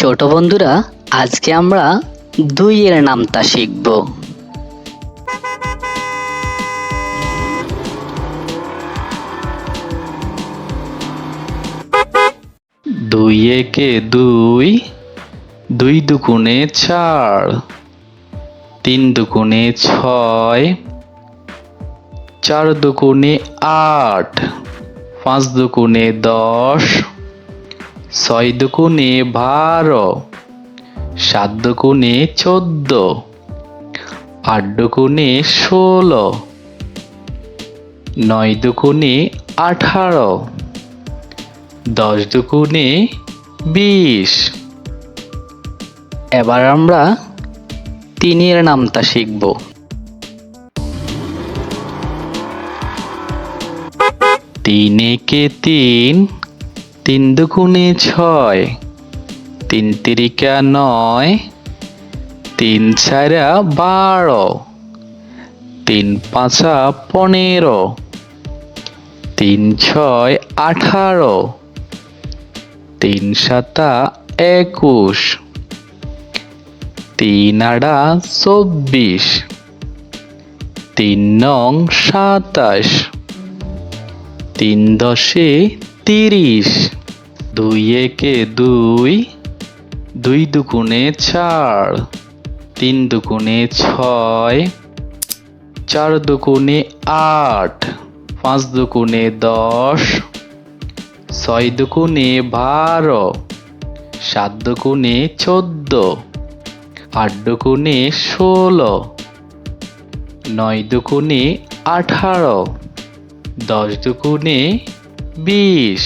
ছোট বন্ধুরা, আজকে আমরা দুইয়ের নামতা শিখব। দুই একে দুই দুই দুগুণে চার, তিন দুগুণে ছয়, চার দুগুণে আট, পাঁচ দুগুণে দশ ছয় দুগুণে বারো সাত দুগুণে চোদ্দ আট দুগুণে ষোলো নয় দুগুণে আঠারো দশ দুগুণে বিশ। এবার আমরা তিনের নামটা শিখব। তিন একে তিন তিন দুগুণে ছয়, তিন তিরিকা নয়, তিন চারা বারো, তিন পাঁচা পনেরো, তিন ছয় আঠারো, তিন সাতা একুশ, তিন আড়া চব্বিশ, তিন নং সাতাশ, তিন দশে তিরিশ। দুই একে দুই দুই দুগুণে চার, তিন দুগুণে ছয়, চার দুগুণে আট, পাঁচ দুগুণে দশ, ছয় দুগুণে বারো, সাত দুগুণে চোদ্দ, আট দুগুণে ষোলো, নয় দুগুণে আঠারো, দশ দুগুণে বিশ